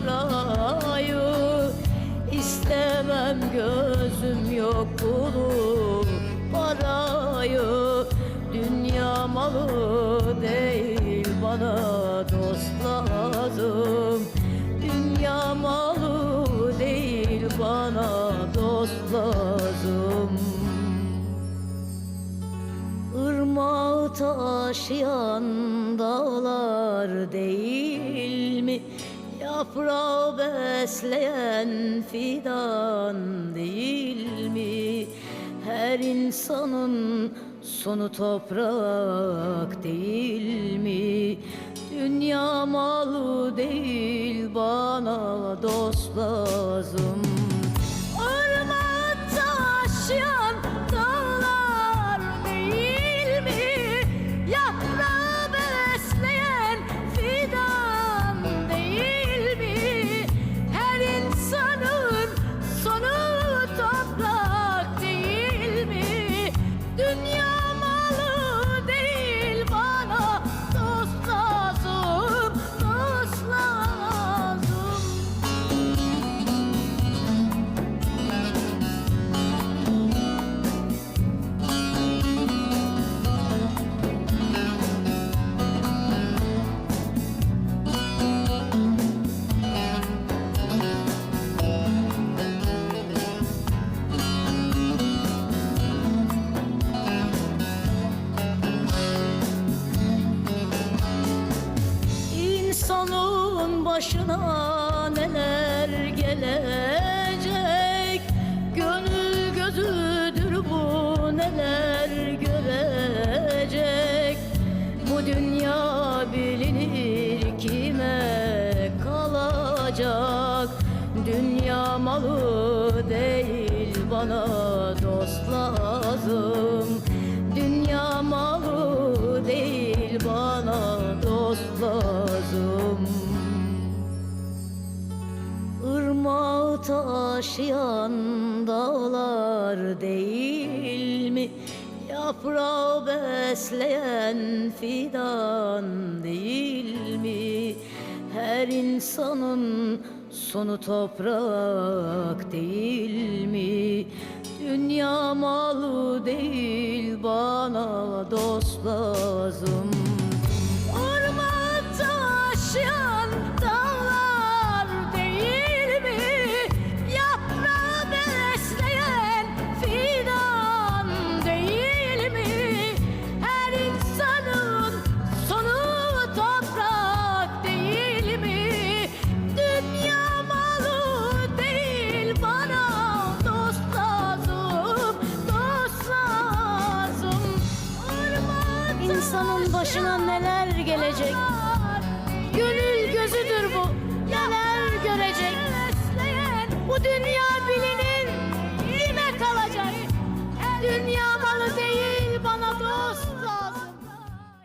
Sarayı. İstemem gözüm yok bunu parayı Dünya malı değil bana dost lazım. Dünya malı değil bana dost lazım. Irmağı taşıyan dağlar değil mi? Yaprağı besleyen fidan değil mi? Her insanın sonu toprak değil mi? Dünya malı değil bana dost lazım başına neler gelecek? Gönül gözüdür bu neler görecek? Bu dünya bilinir kime kalacak? Dünya malı değil bana dost lazım Irmağı taşıyan dağlar değil mi? Yaprağı besleyen fidan değil mi? Her insanın sonu toprak değil mi? Dünya malı değil bana dost lazım İnsanın başına neler gelecek? Gönül gözüdür bu neler görecek Bu dünya